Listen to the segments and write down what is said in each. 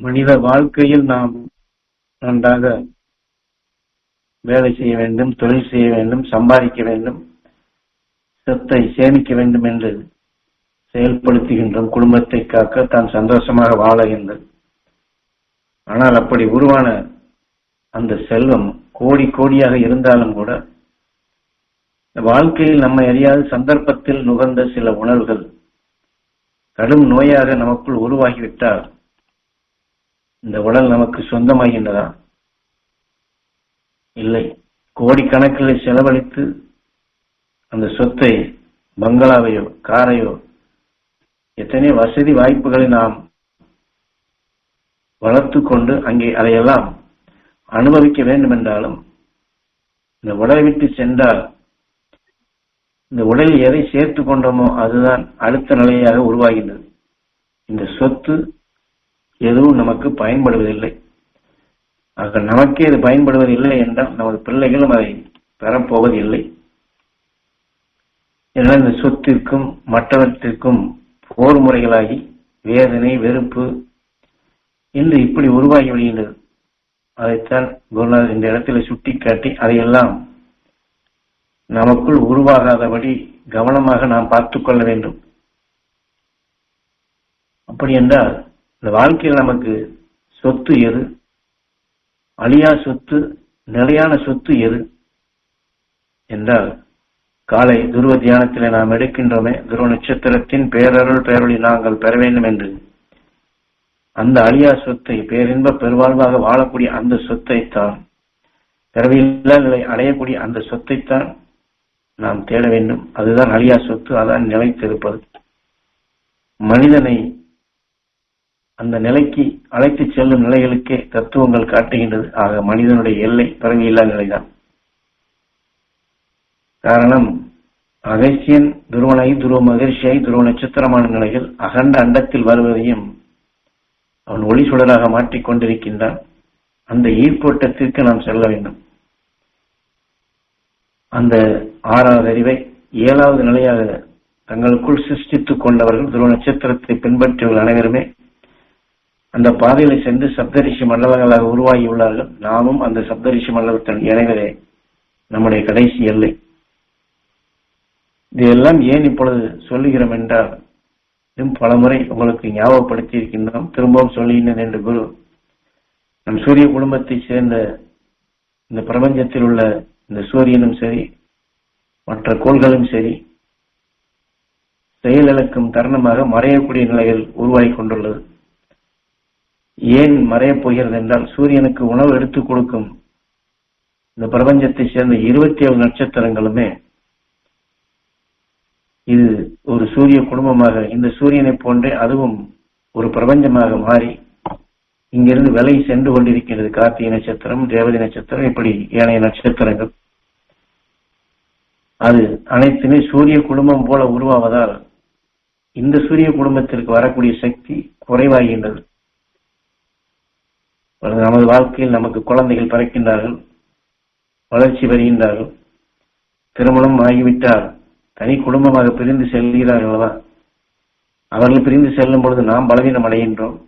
மனித வாழ்க்கையில் நாம் நன்றாக வேலை செய்ய வேண்டும் தொழில் செய்ய வேண்டும் சம்பாதிக்க வேண்டும் சொத்தை சேமிக்க வேண்டும் என்று செயல்படுத்துகின்றோம். குடும்பத்தை காக்க தான் சந்தோஷமாக வாழுகின்றது ஆனால் அப்படி உருவான அந்த செல்வம் கோடி கோடியாக இருந்தாலும் கூட வாழ்க்கையில் நம்மை அறியாத சந்தர்ப்பத்தில் நுகர்ந்த சில உணர்வுகள் கடும் நோயாக நமக்குள் உருவாகிவிட்டால் இந்த உடல் நமக்கு சொந்தமாகின்றதா? இல்லை. கோடிக்கணக்கில் செலவழித்து அந்த சொத்தை பங்களாவையோ காரையோ எத்தனை வசதி வாய்ப்புகளை நாம் வளர்த்து கொண்டு அங்கே அதையெல்லாம் அனுபவிக்க வேண்டும் என்றாலும் இந்த உடலை விட்டு சென்றால் இந்த உடலில் எதை சேர்த்து கொண்டோமோ அதுதான் அடுத்த நிலையாக உருவாகின்றது. இந்த சொத்து எதுவும் நமக்கு பயன்படுவதில்லை. ஆக நமக்கே இது பயன்படுவதில்லை என்றால் நமது பிள்ளைகளும் அதை பெறப்போவதில்லை. எனவே இந்த சொத்திற்கும் மற்றவற்றிற்கும் போர் முறைகளாகி வேதனை வெறுப்பு இன்று இப்படி உருவாகி விடுகின்றது. அதைத்தான் குருநாதர் இந்த இடத்துல சுட்டிக்காட்டி அதையெல்லாம் நமக்குள் உருவாகாதபடி கவனமாக நாம் பார்த்துக் கொள்ள வேண்டும். அப்படி என்றால் இந்த வாழ்க்கையில் நமக்கு சொத்து எது? அழியா சொத்து நிலையான சொத்து எது? என்றால் காலை துருவ தியானத்தில் நாம் எடுக்கின்றோமே துருவ நட்சத்திரத்தின் பேரருள் பேரொழி நாங்கள் பெற வேண்டும் என்று. அந்த அழியா சொத்தை பேரின்ப பெருவாழ்வாக வாழக்கூடிய அந்த சொத்தைத்தான் பிறவியில்லா நிலை அடையக்கூடிய அந்த சொத்தைத்தான் நாம் தேட வேண்டும். அதுதான் அழியா சொத்து அதான் நிலைத்திருப்பது. மனிதனை அந்த நிலைக்கு அழைத்து செல்லும் நிலைகளுக்கே தத்துவங்கள் காட்டுகின்றது. ஆக மனிதனுடைய எல்லை பிறவியில்லா நிலைதான். காரணம் அகசியன் துருவனை துருவ மகிழ்ச்சியை துருவ நட்சத்திரமான நிலைகள் அகண்ட அண்டத்தில் வருவதையும் அவன் ஒளி சுடராக மாற்றிக்கொண்டிருக்கின்றான் அந்த ஈர்ப்போட்டத்திற்கு நாம் செல்ல வேண்டும். அந்த ஆறாவது அறிவை ஏழாவது நிலையாக தங்களுக்குள் சிருஷ்டித்துக் கொண்டவர்கள் துருவ நட்சத்திரத்தை பின்பற்றியவர்கள் அனைவருமே அந்த பாதையில சென்று சப்தரிஷி மண்டலங்களாக உருவாகியுள்ளார்கள் நாமும் அந்த சப்தரிஷி மண்டலத்தின் இணைவதே நம்முடைய கடைசி எல்லை. இதையெல்லாம் ஏன் இப்பொழுது சொல்லுகிறோம் என்றால் பல முறை உங்களுக்கு ஞாபகப்படுத்தி இருக்கின்றோம் திரும்பவும் சொல்லுகின்றேன் என்று குரு. நம் சூரிய குடும்பத்தை சேர்ந்த இந்த பிரபஞ்சத்தில் உள்ள இந்த சூரியனும் சரி மற்ற கோள்களும் சரி செயலிழக்கும் தருணமாக மறையக்கூடிய நிலையில் உருவாகி கொண்டுள்ளது. ஏன் மறையப் போகிறது என்றால் சூரியனுக்கு உணவு எடுத்துக் கொடுக்கும் இந்த பிரபஞ்சத்தை சேர்ந்த இருபத்தி ஏழு நட்சத்திரங்களுமே இது ஒரு சூரிய குடும்பமாக இந்த சூரியனை போன்றே அதுவும் ஒரு பிரபஞ்சமாக மாறி இங்கிருந்து விலை சென்று கொண்டிருக்கிறது. கார்த்திகை நட்சத்திரம் தேவதை நட்சத்திரம் இப்படி ஏனைய நட்சத்திரங்கள். அது அனைத்துமே சூரிய குடும்பம் போல உருவாவதால் இந்த சூரிய குடும்பத்திற்கு வரக்கூடிய சக்தி குறைவாகின்றது. நமது வாழ்க்கையில் நமக்கு குழந்தைகள் பிறக்கின்றார்கள் வளர்ச்சி வருகின்றார்கள் திருமணம் ஆகிவிட்டால் தனி குடும்பமாக பிரிந்து செல்கிறார்கள் அல்லவா? அவர்கள் பிரிந்து செல்லும் பொழுது நாம் பலவீனம் அடைகின்றோம்.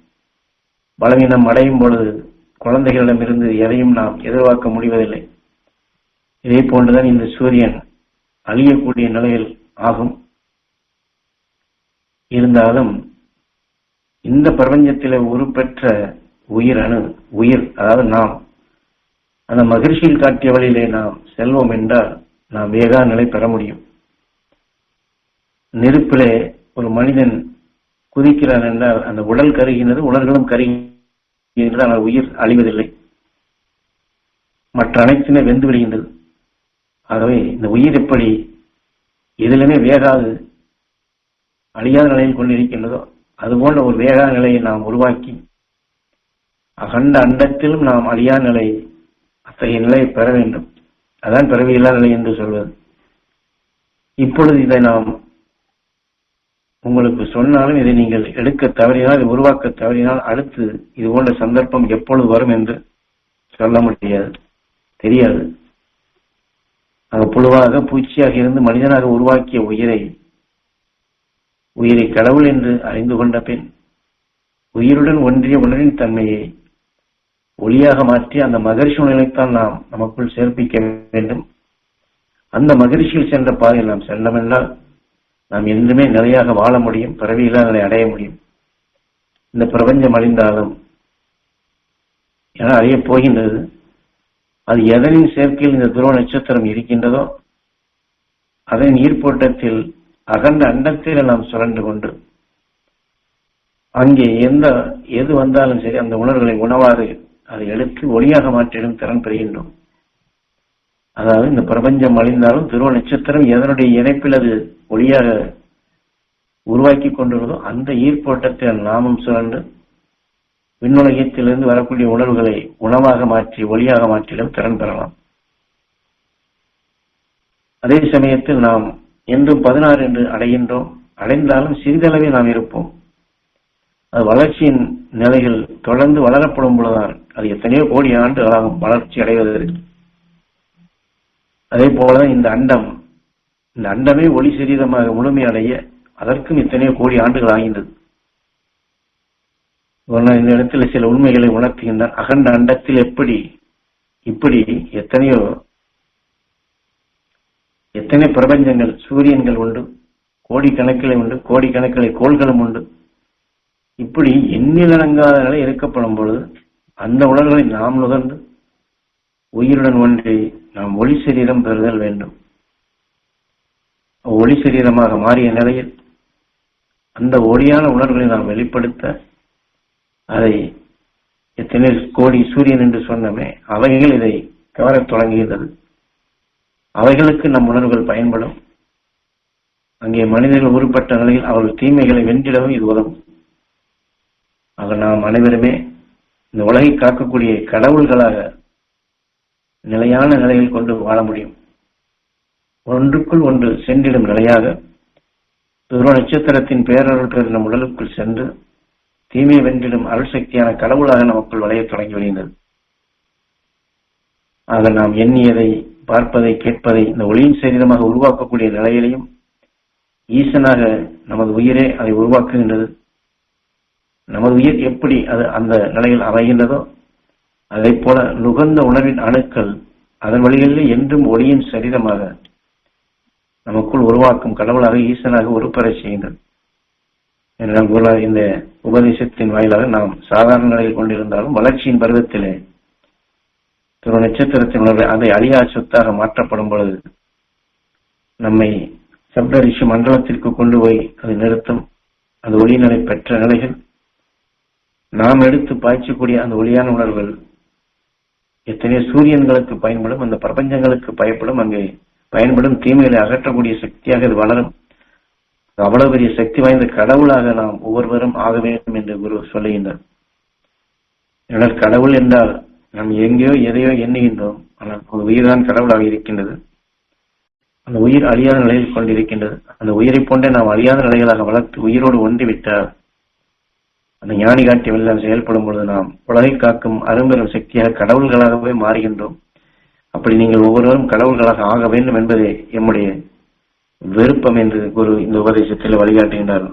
பலவீனம் அடையும் பொழுது குழந்தைகளிடமிருந்து எதையும் நாம் எதிர்பார்க்க முடிவதில்லை. இதே போன்றுதான் இந்த சூரியன் அழியக்கூடிய நிலையில் ஆகும். இருந்தாலும் இந்த பிரபஞ்சத்தில் உருப்பெற்ற உயிர் அணு உயிர் அதாவது நாம். அந்த மகிழ்ச்சியில் காட்டிய வழியிலே நாம் செல்வோம் என்றால் நாம் வேகா நிலை பெற முடியும். நெருப்பிலே ஒரு மனிதன் குதிக்கிறான் என்றால் அந்த உடல் கருகின்றது உடல்களும் கருகின்றது ஆனால் உயிர் அழிவதில்லை. மற்ற அனைத்துமே வெந்து விடுகின்றது. ஆகவே இந்த உயிர் எப்படி எதிலுமே வேகாது அழியாத நிலையில் கொண்டிருக்கின்றதோ அதுபோன்ற ஒரு வேகா நிலையை நாம் உருவாக்கி அகண்ட அண்டத்திலும் நாம் அழியா நிலை அத்தகைய நிலையை பெற வேண்டும். அதான் பிறவியில்லா நிலை என்று சொல்வது. இப்பொழுது இதை நாம் உங்களுக்கு சொன்னாலும் இதை நீங்கள் எடுக்க தவறினால் உருவாக்க தவறினால் அடுத்து இது போன்ற சந்தர்ப்பம் எப்பொழுது வரும் என்று சொல்ல முடியாது. தெரியாது. அங்க புழுவாக பூச்சியாக இருந்து மனிதனாக உருவாக்கிய உயிரை உயிரை கடவுள் என்று அறிந்து கொண்ட பின் உயிருடன் ஒன்றிய உணரின் தன்மையை ஒளியாக மாற்றி அந்த மகரிஷி உணர்வைத்தான் நாம் நமக்குள் சேர்ப்பிக்க வேண்டும். அந்த மகரிஷியில் சென்ற பாதையில் நாம் செல்லமென்றால் நாம் என்றுமே நிலையாக வாழ முடியும் பிறவியில்லா அடைய முடியும். இந்த பிரபஞ்சம் அழிந்தாலும் என அழியப் போகின்றது. அது எதனின் சேர்க்கையில் இந்த துருவ நட்சத்திரம் இருக்கின்றதோ அதன் ஈர்ப்போட்டத்தில் அகண்ட அண்டத்தில் நாம் சுரண்டு கொண்டு அங்கே எந்த எது வந்தாலும் சரி அந்த உணர்வுகளை உணவாறு அதை எடுத்து ஒளியாக மாற்றிடும் திறன் பெறுகின்றோம். அதாவது இந்த பிரபஞ்சம் அழிந்தாலும் துருவ நட்சத்திரம் எதனுடைய இணைப்பில் அது ஒளியாக உருவாக்கி கொண்டுள்ளதோ அந்த ஈர்ப்போட்டத்தில் நாமும் சுழன்று விண்ணுலகத்திலிருந்து வரக்கூடிய உணர்வுகளை உணவாக மாற்றி ஒளியாக மாற்றிடும் திறன் பெறலாம். அதே சமயத்தில் நாம் என்றும் பதினாறு என்று அடைகின்றோம். அடைந்தாலும் சிறிதளவே நாம் இருப்போம். அது வளர்ச்சியின் நிலைகள் தொடர்ந்து வளரப்படும் பொழுதுதான் அது எத்தனையோ கோடி ஆண்டுகளாகும் வளர்ச்சி அடைவதற்கு அதே போல இந்த அண்டம் இந்த அண்டமே ஒளி சரீரமாக முழுமையடைய அதற்கும் எத்தனையோ கோடி ஆண்டுகள் ஆகின்றது. இந்த இடத்துல சில உண்மைகளை உணர்த்துகின்றான் அகண்ட அண்டத்தில் எப்படி இப்படி எத்தனையோ எத்தனை பிரபஞ்சங்கள் சூரியன்கள் உண்டு கோடிக்கணக்கில் உண்டு கோடிக்கணக்கில் கோள்களும் உண்டு. இப்படி எண்ணிலடங்காத நிலை இருக்கப்படும் பொழுது அந்த உணர்வுகளை நாம் நுகர்ந்து உயிருடன் ஒன்றி நாம் ஒளி சரீரம் பெறுதல் வேண்டும். ஒளி சரீரமாக மாறிய நிலையில் அந்த ஒளியான உணர்வுகளை நாம் வெளிப்படுத்த அதை எத்தனை கோடி சூரியன் என்று சொன்னமே அவைகள் இதை கவரத் தொடங்குகின்றது அவைகளுக்கு நம் உணர்வுகள் பயன்படும். அங்கே மனிதர்கள் உருப்பட்ட நிலையில் அவர்கள் தீமைகளை வென்றிடவும் இது உதவும். ஆக நாம் அனைவருமே இந்த உலகை காக்கக்கூடிய கடவுள்களாக நிலையான நிலையில் கொண்டு வாழ முடியும். ஒன்றுக்குள் ஒன்று சென்றிடும் நிலையாக துருவ நட்சத்திரத்தின் பேரருள் பெற நம் உடலுக்குள் சென்று தீமை வென்றிடும் அருள் சக்தியான கடவுளாக நமக்குள் வளையத் தொடங்கி வருகின்றது ஆக நாம் எண்ணியதை பார்ப்பதை கேட்பதை இந்த ஒளியின் சரீரமாக உருவாக்கக்கூடிய நிலையிலையும் ஈசனாக நமது உயிரே அதை உருவாக்குகின்றது. நமது உயிர் எப்படி அது அந்த நிலையில் அமைகின்றதோ அதை போல நுகர்ந்த உணர்வின் அணுக்கள் அதன் வழிகளிலே என்றும் ஒளியின் சரீரமாக நமக்குள் உருவாக்கும் கடவுளாக ஈசனாக உருப்பெறச் செய்கின்றது என்றால் இந்த உபதேசத்தின் வாயிலாக நாம் சாதாரண நிலையில் கொண்டிருந்தாலும் வளர்ச்சியின் பருவத்திலே திரு நட்சத்திரத்தின் உணர்வை அதை அழியா சொத்தாக மாற்றப்படும் பொழுது நம்மை சப்தரிஷி மண்டலத்திற்கு கொண்டு போய் அது நிறுத்தும் அது ஒளிநிலை பெற்ற நிலைகள் நாம் எடுத்து பாய்ச்சக்கூடிய அந்த ஒளியான உணர்வுகள் எத்தனையோ சூரியன்களுக்கு பயன்படும் அந்த பிரபஞ்சங்களுக்கு பயப்படும் அங்கே பயன்படும் தீமைகளை அகற்றக்கூடிய சக்தியாக இது வளரும். அவ்வளவு பெரிய சக்தி வாய்ந்த கடவுளாக நாம் ஒவ்வொருவரும் ஆக வேண்டும் என்று குரு சொல்லுகின்றார். எனவே கடவுள் என்றால் நாம் எங்கேயோ எதையோ எண்ணுகின்றோம். ஆனால் ஒரு உயிர்தான் கடவுளாக இருக்கின்றது. அந்த உயிர் அழியாத நிலையில் கொண்டிருக்கின்றது. அந்த உயிரை போன்றே நாம் அழியாத நிலைகளாக வளர்த்து உயிரோடு ஒன்றிவிட்டால் அந்த ஞானி காட்டி வெள்ளம் செயல்படும் பொழுது நாம் உலகை காக்கும் அரும்பெரும் சக்தியாக கடவுள்களாகவே மாறுகின்றோம். அப்படி நீங்கள் ஒவ்வொருவரும் கடவுள்களாக ஆக வேண்டும் என்பதே எம்முடைய விருப்பம் என்று குரு இந்த உபதேசத்தில் வழிகாட்டுகின்றார்